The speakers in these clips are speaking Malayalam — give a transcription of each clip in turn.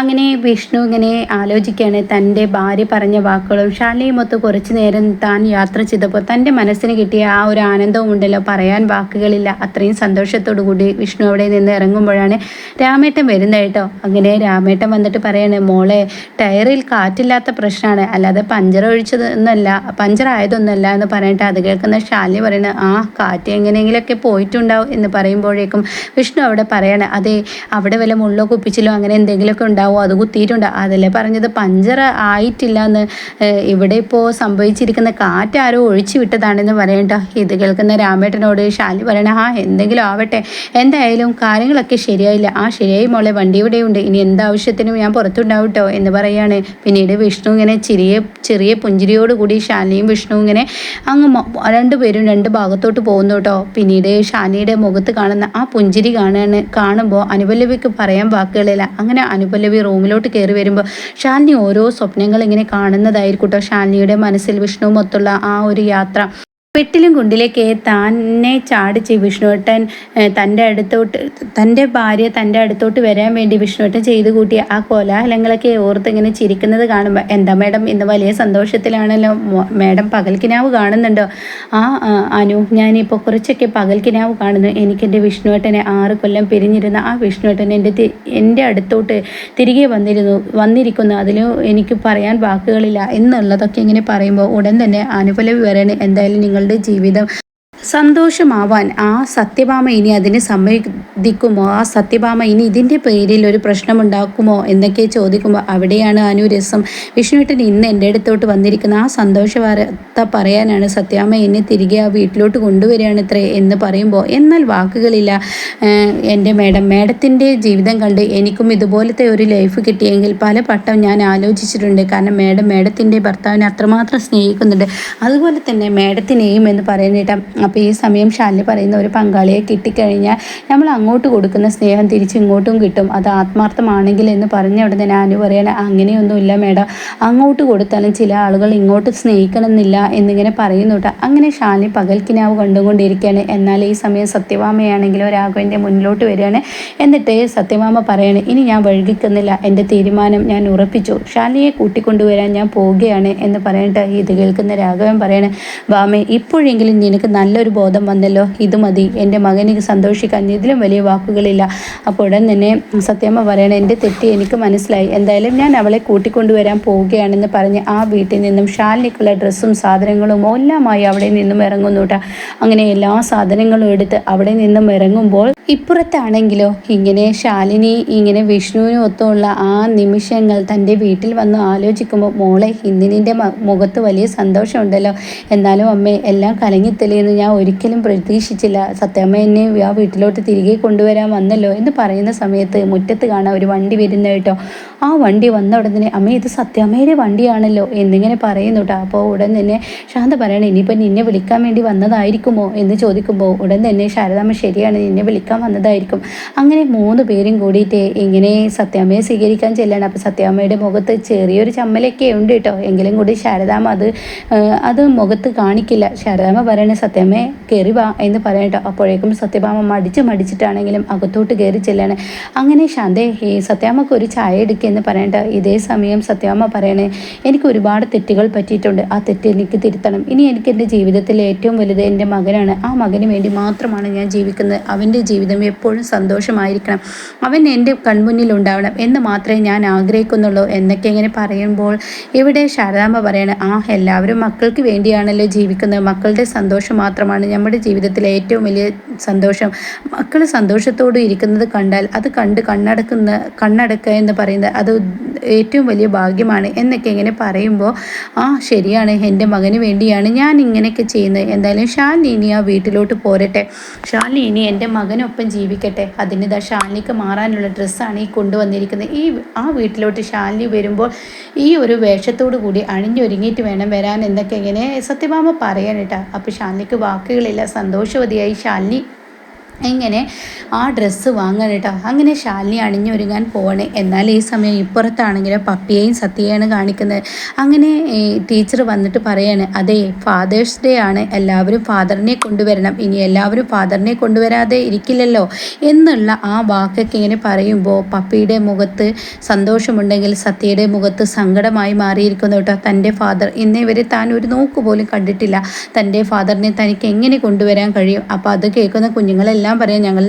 അങ്ങനെ വിഷ്ണു ഇങ്ങനെ ആലോചിക്കുകയാണ്. തന്റെ ഭാര്യ പറഞ്ഞ വാക്കുകളും ശാലയും ഒത്ത് കുറച്ചു നേരം താൻ യാത്ര ചെയ്തപ്പോൾ തന്റെ മനസ്സിന് കിട്ടിയ ആ ഒരു ആനന്ദവും ഉണ്ടല്ലോ. പറയാൻ വാക്കുകളില്ല. അത്രയും സന്തോഷത്തോടു കൂടി വിഷ്ണു അവിടെ നിന്ന് ഇറങ്ങുമ്പോഴാണ് രാമേട്ടൻ വരുന്നത് കേട്ടോ. അങ്ങനെ രാമേട്ടൻ വന്നിട്ട് പറയാണ് മോളെ ടയറിൽ കാറ്റില്ലാത്ത പ്രശ്നമാണ്. അല്ലാതെ പഞ്ചർ ഒഴിച്ചതൊന്നല്ല പഞ്ചർ ആയതൊന്നല്ല എന്ന് പറഞ്ഞിട്ട് അത് കേൾക്കുന്ന ശാലിനി പറയുന്നത് ആ കാറ്റ് എങ്ങനെയെങ്കിലുമൊക്കെ പോയിട്ടുണ്ടാവും എന്ന് പറയുമ്പോഴേക്കും വിഷ്ണു അവിടെ പറയാണ് അതെ അവിടെ വല്ല മുള്ളോ കുപ്പിച്ചിലോ അങ്ങനെ എന്തെങ്കിലുമൊക്കെ ഉണ്ടാവും അത് കുത്തിയിട്ടുണ്ട്. അതല്ലേ പറഞ്ഞത്? പഞ്ചർ ആയിട്ടില്ല എന്ന് ഇവിടെ ഇപ്പോൾ സംഭവിച്ചിരിക്കുന്ന കാറ്റ് ആരോ ഒഴിച്ചു വിട്ടതാണെന്ന് പറയണ്ട. ഇത് കേൾക്കുന്ന രാമേട്ടനോട് ശാലി പറയണ ആ എന്തെങ്കിലും ആവട്ടെ. എന്തായാലും കാര്യങ്ങളൊക്കെ ശരിയായില്ല. ആ ശരിയായി മോളെ. വണ്ടി ഇവിടെയുണ്ട് ഇനി എന്താവശ്യത്തിനും ഞാൻ പുറത്തുണ്ടാവും കേട്ടോ എന്ന് പറയാണ്. പിന്നീട് വിഷ്ണു ഇങ്ങനെ ചെറിയ ചെറിയ പുഞ്ചിരിയോടുകൂടി ശാലിയും വിഷ്ണു ഇങ്ങനെ അങ്ങ് രണ്ടുപേരും രണ്ട് ഭാഗത്തോട്ട് പോകുന്നു കേട്ടോ പിന്നീട് ശാലിയുടെ മുഖത്ത് കാണുന്ന ആ പുഞ്ചിരി കാണാൻ കാണുമ്പോൾ അനുപല്ലവിക്ക് പറയാൻ വാക്കുകളില്ല. അങ്ങനെ അനുപല്ലവി റൂമിലോട്ട് കയറി വരുമ്പോൾ ഷാലിനി ഓരോ സ്വപ്നങ്ങൾ ഇങ്ങനെ കാണുന്നതായിരിക്കും കേട്ടോ ഷാലിനിയുടെ മനസ്സിൽ വിഷ്ണുവുമൊത്തുള്ള ആ ഒരു യാത്ര. പെട്ടിലും കുണ്ടിലേക്ക് തന്നെ ചാടിച്ച് വിഷ്ണുവേട്ടൻ തന്റെ അടുത്തോട്ട് തന്റെ ഭാര്യ തന്റെ അടുത്തോട്ട് വരാൻ വേണ്ടി വിഷ്ണുവേട്ടൻ ചെയ്തു കൂട്ടിയ ആ കോലാഹലങ്ങളൊക്കെ ഓർത്ത് ഇങ്ങനെ ചിരിക്കുന്നത് കാണുമ്പോൾ എന്താ മേഡം ഇന്ന് വലിയ സന്തോഷത്തിലാണല്ലോ മേഡം പകൽക്കിനാവ് കാണുന്നുണ്ടോ? ആ അനു ഞാനിപ്പോൾ കുറച്ചൊക്കെ പകൽക്കിനാവ് കാണുന്നു. എനിക്കെന്റെ വിഷ്ണുവേട്ടനെ ആറ് കൊല്ലം പിരിഞ്ഞിരുന്ന ആ വിഷ്ണുവേട്ടൻ എന്റെ എന്റെ അടുത്തോട്ട് തിരികെ വന്നിരുന്നു വന്നിരിക്കുന്നു. അതിലും എനിക്ക് പറയാൻ വാക്കുകളില്ല. എന്നുള്ളതൊക്കെ ഇങ്ങനെ പറയുമ്പോൾ ഉടൻ തന്നെ അനുപലവി വരാൻ എന്തായാലും നിങ്ങൾ നിങ്ങളുടെ ജീവിതം സന്തോഷമാവാൻ ആ സത്യഭാമ ഇനി അതിനെ സമ്മതിക്കുമോ? ആ സത്യഭാമ ഇനി ഇതിന്റെ പേരിൽ ഒരു പ്രശ്നമുണ്ടാക്കുമോ എന്നൊക്കെ ചോദിക്കുമ്പോൾ അവിടെയാണ് അനുരസം വിഷ്ണുവേട്ടൻ ഇന്ന് എന്റെ അടുത്തോട്ട് വന്നിരിക്കുന്ന. ആ സന്തോഷ വാർത്ത പറയാനാണ് സത്യഭാമ എന്നെ തിരികെ ആ വീട്ടിലോട്ട് കൊണ്ടുവരികയാണ് ഇത്രേ എന്ന് പറയുമ്പോൾ. എന്നാൽ വാക്കുകളില്ല. എന്റെ മേഡം മേഡത്തിന്റെ ജീവിതം കണ്ട് എനിക്കും ഇതുപോലത്തെ ഒരു ലൈഫ് കിട്ടിയെങ്കിൽ പല പട്ടം ഞാൻ ആലോചിച്ചിട്ടുണ്ട്. കാരണം മേഡം മേഡത്തിന്റെ ഭർത്താവിനെ അത്രമാത്രം സ്നേഹിക്കുന്നുണ്ട്. അതുപോലെ തന്നെ മേഡത്തിനെയും എന്ന് പറയുന്നിട്ട് അപ്പോൾ ഈ സമയം ഷാലിനി പറയുന്ന ഒരു പങ്കാളിയെ കിട്ടിക്കഴിഞ്ഞാൽ നമ്മൾ അങ്ങോട്ട് കൊടുക്കുന്ന സ്നേഹം തിരിച്ച് ഇങ്ങോട്ടും കിട്ടും. അത് ആത്മാർത്ഥമാണെങ്കിൽ എന്ന് പറഞ്ഞ ഉടനെ അനു പറയണ അങ്ങനെയൊന്നുമില്ല മേഡം. അങ്ങോട്ട് കൊടുത്താലും ചില ആളുകൾ ഇങ്ങോട്ട് സ്നേഹിക്കണമെന്നില്ല എന്നിങ്ങനെ പറയുന്നു കേട്ടോ. അങ്ങനെ ഷാലിനി പകൽക്കിനാവ് കണ്ടുകൊണ്ടിരിക്കുകയാണ്. എന്നാൽ ഈ സമയം സത്യഭാമയാണെങ്കിലോ രാഘവന്റെ മുന്നിലോട്ട് വരികയാണ്. എന്നിട്ട് സത്യഭാമ പറയാണ് ഇനി ഞാൻ വഴുകിക്കുന്നില്ല. എന്റെ തീരുമാനം ഞാൻ ഉറപ്പിച്ചു. ഷാലിനിയെ കൂട്ടിക്കൊണ്ടുവരാൻ ഞാൻ പോവുകയാണ് എന്ന് പറയട്ടെ ഇത് കേൾക്കുന്ന രാഘവൻ പറയണേ വാമേ ഇപ്പോഴെങ്കിലും നിനക്ക് നല്ലൊരു ബോധം വന്നല്ലോ. ഇത് മതി. എന്റെ മകന് സന്തോഷിക്കാൻ ഇതിലും വലിയ വാക്കുകളില്ല. അപ്പോൾ ഉടൻ തന്നെ സത്യമ്മ പറയണം എന്റെ തെറ്റ് എനിക്ക് മനസ്സിലായി. എന്തായാലും ഞാൻ അവളെ കൂട്ടിക്കൊണ്ടുവരാൻ പോവുകയാണെന്ന് പറഞ്ഞ് ആ വീട്ടിൽ നിന്നും ഷാലിനിക്കുള്ള ഡ്രസ്സും സാധനങ്ങളും എല്ലാമായി അവിടെ നിന്നും ഇറങ്ങുന്നു അങ്ങനെ എല്ലാ സാധനങ്ങളും എടുത്ത് അവിടെ നിന്നും ഇറങ്ങുമ്പോൾ ഇപ്പുറത്താണെങ്കിലോ? ഇങ്ങനെ ശാലിനി ഇങ്ങനെ വിഷ്ണുവിനും ഒത്തുള്ള ആ നിമിഷങ്ങൾ തന്റെ വീട്ടിൽ വന്ന് ആലോചിക്കുമ്പോൾ മോളെ ഹിന്ദിനിന്റെ മുഖത്ത് വലിയ സന്തോഷമുണ്ടല്ലോ. എന്നാലും അമ്മേ എല്ലാം കലങ്ങിത്തെളിയെന്ന് ഞാൻ ഒരിക്കലും പ്രതീക്ഷിച്ചില്ല. സത്യമ്മ എന്നെ ആ വീട്ടിലോട്ട് തിരികെ കൊണ്ടുവരാൻ വന്നല്ലോ എന്ന് പറയുന്ന സമയത്ത് മുറ്റത്ത് കാണാൻ ഒരു വണ്ടി വരുന്ന കേട്ടോ. ആ വണ്ടി വന്ന ഉടനെ അമ്മ ഇത് സത്യമ്മയുടെ വണ്ടിയാണല്ലോ എന്നിങ്ങനെ പറയുന്നു കേട്ടോ. അപ്പോൾ ഉടൻ തന്നെ ശാന്ത പറയണേ ഇനിയിപ്പോൾ നിന്നെ വിളിക്കാൻ വേണ്ടി വന്നതായിരിക്കുമോ? എന്ന് ചോദിക്കുമ്പോൾ ഉടൻ തന്നെ ശാരദാമ്മ ശരിയാണ് നിന്നെ വിളിക്കാൻ വന്നതായിരിക്കും. അങ്ങനെ മൂന്ന് പേരും കൂടിയിട്ട് ഇങ്ങനെ സത്യാമ്മയെ സ്വീകരിക്കാൻ ചെല്ലണം. അപ്പോൾ സത്യാമ്മയുടെ മുഖത്ത് ചെറിയൊരു ചമ്മലൊക്കെ ഉണ്ട് കേട്ടോ. എങ്കിലും കൂടി ശാരദാമ്മ അത് അത് മുഖത്ത് കാണിക്കില്ല. ശാരദാമ്മ പറയണ സത്യാമ്മയെ കയറി വാ എന്ന് പറയട്ടോ അപ്പോഴേക്കും സത്യഭാമ മടിച്ച് മടിച്ചിട്ടാണെങ്കിലും അകത്തോട്ട് കയറി ചെല്ലാണ്. അങ്ങനെ ശാന്തേ ഈ സത്യാമ്മക്ക് ഒരു ചായ എടുക്കുക എന്ന് പറയണ്ട ഇതേ സമയം സത്യാമ്മ പറയണേ എനിക്ക് ഒരുപാട് തെറ്റുകൾ പറ്റിയിട്ടുണ്ട്. ആ തെറ്റ് എനിക്ക് തിരുത്തണം. ഇനി എനിക്ക് എന്റെ ജീവിതത്തിൽ ഏറ്റവും വലുത് എന്റെ മകനാണ്. ആ മകന് വേണ്ടി മാത്രമാണ് ഞാൻ ജീവിക്കുന്നത്. അവന്റെ ജീവിതം എപ്പോഴും സന്തോഷമായിരിക്കണം. അവൻ എന്റെ കൺമുന്നിൽ ഉണ്ടാവണം എന്ന് മാത്രമേ ഞാൻ ആഗ്രഹിക്കുന്നുള്ളൂ എന്നൊക്കെ ഇങ്ങനെ പറയുമ്പോൾ ഇവിടെ ശാരദാമ്മ പറയണേ ആ എല്ലാവരും മക്കൾക്ക് വേണ്ടിയാണല്ലോ ജീവിക്കുന്നത്. മക്കളുടെ സന്തോഷം മാത്രമാണ് നമ്മുടെ ജീവിതത്തിലെ ഏറ്റവും വലിയ സന്തോഷം. മക്കൾ സന്തോഷത്തോട് ഇരിക്കുന്നത് കണ്ടാൽ അത് കണ്ട് കണ്ണടക്കുന്ന കണ്ണടക്കുക എന്ന് പറയുന്നത് അത് ഏറ്റവും വലിയ ഭാഗ്യമാണ് എന്നൊക്കെ ഇങ്ങനെ പറയുമ്പോൾ ആ ശരിയാണ്. എന്റെ മകന് വേണ്ടിയാണ് ഞാൻ ഇങ്ങനെയൊക്കെ ചെയ്യുന്നത്. എന്തായാലും ഷാലിനി ആ വീട്ടിലോട്ട് പോരട്ടെ. ഷാലിനി എന്റെ മകനൊപ്പം ജീവിക്കട്ടെ. അതിന് ഇതാ ഷാലിനിക്ക് മാറാനുള്ള ഡ്രസ്സാണ് ഈ കൊണ്ടുവന്നിരിക്കുന്നത്. ഈ ആ വീട്ടിലോട്ട് ഷാലിനി വരുമ്പോൾ ഈ ഒരു വേഷത്തോടു കൂടി അണിഞ്ഞൊരുങ്ങിയിട്ട് വേണം വരാൻ എന്നൊക്കെ ഇങ്ങനെ സത്യഭാമ പറയാനിട്ടാ അപ്പം അപ്പോൾ ഷാലിനിക്ക് വാക്കുകളില്ല. സന്തോഷവതിയായി ശാലിനി ഇങ്ങനെ ആ ഡ്രസ്സ് വാങ്ങാൻ കേട്ടോ അങ്ങനെ ശാലിനി അണിഞ്ഞൊരുങ്ങാൻ പോവാണ്. എന്നാൽ ഈ സമയം ഇപ്പുറത്താണെങ്കിൽ പപ്പിയെയും സത്യയാണ് കാണിക്കുന്നത്. അങ്ങനെ ടീച്ചർ വന്നിട്ട് പറയാണ് അതെ ഫാദേഴ്സ് ഡേ ആണ്. എല്ലാവരും ഫാദറിനെ കൊണ്ടുവരണം. ഇനി എല്ലാവരും ഫാദറിനെ കൊണ്ടുവരാതെ ഇരിക്കില്ലല്ലോ? എന്നുള്ള ആ വാക്കൊക്കെ ഇങ്ങനെ പറയുമ്പോൾ പപ്പിയുടെ മുഖത്ത് സന്തോഷമുണ്ടെങ്കിൽ സത്യയുടെ മുഖത്ത് സങ്കടമായി മാറിയിരിക്കുന്നു കേട്ടോ. തന്റെ ഫാദർ ഇന്നേ വരെ താൻ ഒരു നോക്ക് പോലും കണ്ടിട്ടില്ല. തന്റെ ഫാദറിനെ തനിക്ക് എങ്ങനെ കൊണ്ടുവരാൻ കഴിയും? അപ്പോൾ അത് കേൾക്കുന്ന കുഞ്ഞുങ്ങളെല്ലാം എല്ലാം പറയാം. ഞങ്ങൾ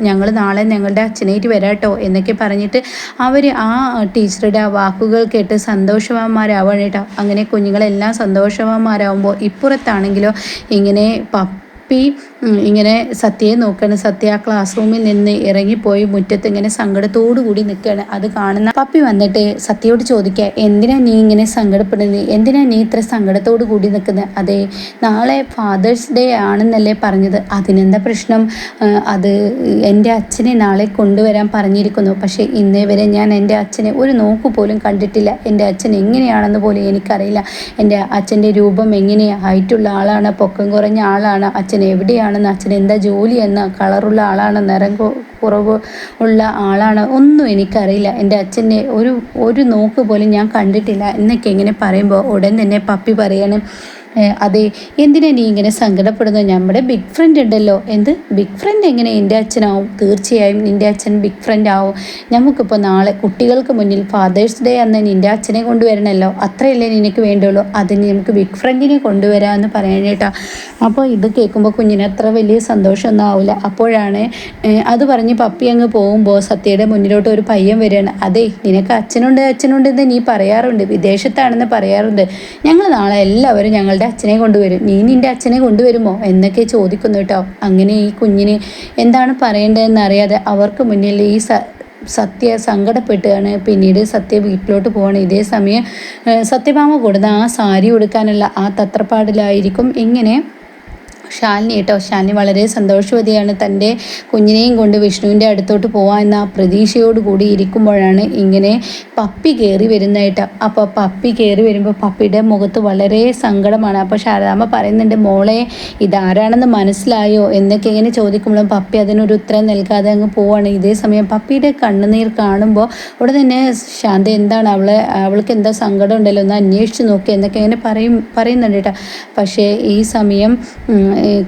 ഞങ്ങൾ നാളെ ഞങ്ങളുടെ അച്ഛനായിട്ട് വരാട്ടോ എന്നൊക്കെ പറഞ്ഞിട്ട് അവർ ആ ടീച്ചറുടെ ആ വാക്കുകൾ കേട്ട് സന്തോഷവാന്മാരാവാണ് കേട്ടോ അങ്ങനെ കുഞ്ഞുങ്ങളെല്ലാം സന്തോഷവാന്മാരാകുമ്പോൾ ഇപ്പുറത്താണെങ്കിലോ ഇങ്ങനെ പപ്പി ഇങ്ങനെ സത്യയെ നോക്കുകയാണ് സത്യ ആ ക്ലാസ് റൂമിൽ നിന്ന് ഇറങ്ങിപ്പോയി മുറ്റത്ത് ഇങ്ങനെ കൂടി നിൽക്കുകയാണ് അത് കാണുന്ന പപ്പി വന്നിട്ട് സത്യയോട് ചോദിക്കുക എന്തിനാ നീ ഇങ്ങനെ സങ്കടപ്പെടുന്നത് എന്തിനാ നീ ഇത്ര സങ്കടത്തോടു കൂടി നിൽക്കുന്നത് അതെ നാളെ ഫാദേഴ്സ് ഡേ ആണെന്നല്ലേ പറഞ്ഞത്. അതിനെന്താ പ്രശ്നം? അത് എന്റെ അച്ഛനെ നാളെ കൊണ്ടുവരാൻ പറഞ്ഞിരിക്കുന്നു. പക്ഷേ ഇന്നേ വരെ ഞാൻ എന്റെ അച്ഛനെ ഒരു നോക്കു പോലും കണ്ടിട്ടില്ല. എന്റെ അച്ഛൻ എങ്ങനെയാണെന്ന് പോലും എനിക്കറിയില്ല. എന്റെ അച്ഛന്റെ രൂപം എങ്ങനെയാണ് ഹൈറ്റുള്ള ആളാണ് പൊക്കം കുറഞ്ഞ ആളാണ്. അച്ഛൻ എവിടെയാണ് ആളാണെന്ന് അച്ഛൻ എന്താ ജോലി എന്ന കളറുള്ള ആളാണ് നിറം കുറവ് ഉള്ള ആളാണ് ഒന്നും എനിക്കറിയില്ല. എന്റെ അച്ഛന്റെ ഒരു ഒരു നോക്ക് പോലും ഞാൻ കണ്ടിട്ടില്ല. എന്നൊക്കെ ഇങ്ങനെ പറയുമ്പോൾ ഉടൻ തന്നെ പപ്പി പറയാണ് അതെ. എന്തിനാ നീ ഇങ്ങനെ സങ്കടപ്പെടുന്നത്? നമ്മുടെ ബിഗ് ഫ്രണ്ട് ഉണ്ടല്ലോ. എന്ത്? ബിഗ് ഫ്രണ്ട് എങ്ങനെ എന്റെ അച്ഛനാവും? തീർച്ചയായും നിന്റെ അച്ഛൻ ബിഗ് ഫ്രണ്ട് ആവും. നമുക്കിപ്പോൾ നാളെ കുട്ടികൾക്ക് മുന്നിൽ ഫാദേഴ്സ് ഡേ അന്ന് നിന്റെ അച്ഛനെ കൊണ്ടുവരണമല്ലോ അത്രയല്ലേ നിനക്ക് വേണ്ടുള്ളൂ. അതിന് നമുക്ക് ബിഗ് ഫ്രണ്ടിനെ കൊണ്ടുവരാമെന്ന് പറയാനേട്ടാ അപ്പോൾ ഇത് കേൾക്കുമ്പോൾ കുഞ്ഞിന് അത്ര വലിയ സന്തോഷമൊന്നും ആവില്ല അപ്പോഴാണ് അത് പറഞ്ഞ് പപ്പി അങ്ങ് പോകുമ്പോൾ സത്യയുടെ മുന്നിലോട്ട് ഒരു പയ്യൻ വരികയാണ്. അതെ നിനക്ക് അച്ഛനുണ്ട് അച്ഛനുണ്ട് എന്ന് നീ പറയാറുണ്ട്. വിദേശത്താണെന്ന് പറയാറുണ്ട്. ഞങ്ങൾ നാളെ എല്ലാവരും ഞങ്ങളുടെ നിന്റെ അച്ഛനെ കൊണ്ടുവരും. നീ നിന്റെ അച്ഛനെ കൊണ്ടുവരുമോ? എന്നൊക്കെ ചോദിക്കുന്നു കേട്ടോ. അങ്ങനെ ഈ കുഞ്ഞിന് എന്താണ് പറയേണ്ടതെന്ന് അറിയാതെ അവർക്ക് മുന്നിൽ ഈ സത്യ സങ്കടപ്പെട്ടുകയാണ്. പിന്നീട് സത്യ വീട്ടിലോട്ട് പോകണം ഇതേ സമയം സത്യഭാമ കൊടുത്ത ആ സാരി ഉടുക്കാനുള്ള ആ തത്രപ്പാടിലായിരിക്കും ഇങ്ങനെ ശാലിനി കേട്ടോ. ഷാലിനി വളരെ സന്തോഷവതിയാണ്. തന്റെ കുഞ്ഞിനെയും കൊണ്ട് വിഷ്ണുവിന്റെ അടുത്തോട്ട് പോകാൻ എന്ന പ്രതീക്ഷയോടുകൂടി ഇരിക്കുമ്പോഴാണ് ഇങ്ങനെ പപ്പി കയറി വരുന്നതായിട്ട് അപ്പോൾ പപ്പി കയറി വരുമ്പോൾ പപ്പിയുടെ മുഖത്ത് വളരെ സങ്കടമാണ്. അപ്പോൾ ശാരദാമ്മ പറയുന്നുണ്ട് മോളെ ഇതാരാണെന്ന് മനസ്സിലായോ? എന്നൊക്കെ ഇങ്ങനെ ചോദിക്കുമ്പോഴും പപ്പി അതിനൊരു ഉത്തരം നൽകാതെ അങ്ങ് പോവാണ്. ഇതേ സമയം പപ്പിയുടെ കണ്ണുനീർ കാണുമ്പോൾ ഉടനെ തന്നെ ശാന്ത എന്താണ് അവളെ അവൾക്ക് എന്താ സങ്കടം ഉണ്ടല്ലോ ഒന്ന് അന്വേഷിച്ച് നോക്കി എന്നൊക്കെ ഇങ്ങനെ പറയും പറയുന്നുണ്ട് കേട്ടോ. പക്ഷേ ഈ സമയം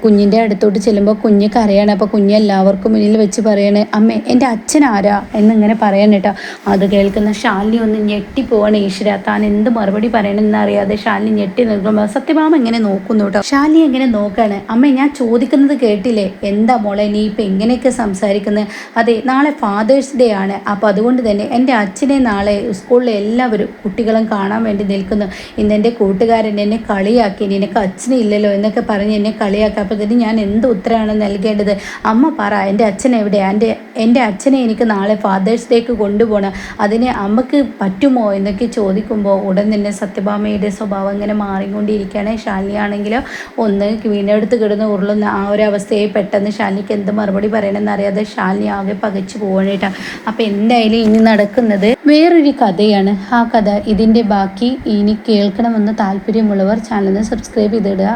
കുഞ്ഞിന്റെ അടുത്തോട്ട് ചെല്ലുമ്പോൾ കുഞ്ഞ് കരയാണ്. അപ്പോൾ കുഞ്ഞ് എല്ലാവർക്കും മുന്നിൽ വെച്ച് പറയാണ് അമ്മേ എന്റെ അച്ഛൻ ആരാ? എന്നിങ്ങനെ പറയണം കേട്ടോ. അത് കേൾക്കുന്ന ശാലിനി ഒന്ന് ഞെട്ടിപ്പോവാണ് ഈശ്വര താൻ എന്ത് മറുപടി പറയണമെന്ന് അറിയാതെ ശാലിനി ഞെട്ടി നിൽക്കുമ്പോൾ സത്യഭാമ എങ്ങനെ നോക്കുന്നു കേട്ടോ. ശാലിനി എങ്ങനെ നോക്കാണ്. അമ്മ ഞാൻ ചോദിക്കുന്നത് കേട്ടില്ലേ? എന്താ മോളെ നീ ഇപ്പം എങ്ങനെയൊക്കെ സംസാരിക്കുന്നത് അതെ നാളെ ഫാദേഴ്സ് ഡേ ആണ്. അപ്പോൾ അതുകൊണ്ട് തന്നെ എന്റെ അച്ഛനെ നാളെ സ്കൂളിലെ എല്ലാവരും കുട്ടികളും കാണാൻ വേണ്ടി നിൽക്കുന്നു. ഇന്ന് എന്റെ കൂട്ടുകാരൻ എന്നെ കളിയാക്കി. നിനക്ക് അച്ഛനില്ലല്ലോ എന്നൊക്കെ പറഞ്ഞ് എന്നെ കളിയാക്കി ഇതിന് ഞാൻ എന്ത് ഉത്തരമാണ് നൽകേണ്ടത്? അമ്മ പറ എന്റെ അച്ഛൻ എവിടെയാണ് എന്റെ എന്റെ അച്ഛനെ എനിക്ക് നാളെ ഫാദേഴ്സ് ഡേക്ക് കൊണ്ടുപോകണം. അതിന് അമ്മയ്ക്ക് പറ്റുമോ എന്നൊക്കെ ചോദിക്കുമ്പോൾ ഉടൻ തന്നെ സത്യഭാമയുടെ സ്വഭാവം ഇങ്ങനെ മാറിക്കൊണ്ടിരിക്കുകയാണ്. ശാലിനിയാണെങ്കിലോ ഒന്ന് വീണെടുത്ത് കിടന്ന് ഉരുളുന്ന ആ ഒരു അവസ്ഥയെ പെട്ടെന്ന് ശാലിനിക്ക് എന്ത് മറുപടി പറയണമെന്ന് അറിയാതെ ശാലിനി ആകെ പകച്ചു പോകണേട്ടാണ് അപ്പോൾ എന്തായാലും ഇനി നടക്കുന്നത് വേറൊരു കഥയാണ്. ആ കഥ ഇതിന്റെ ബാക്കി ഇനി കേൾക്കണമെന്ന് താല്പര്യമുള്ളവർ ചാനലിന് സബ്സ്ക്രൈബ് ചെയ്തിടുക.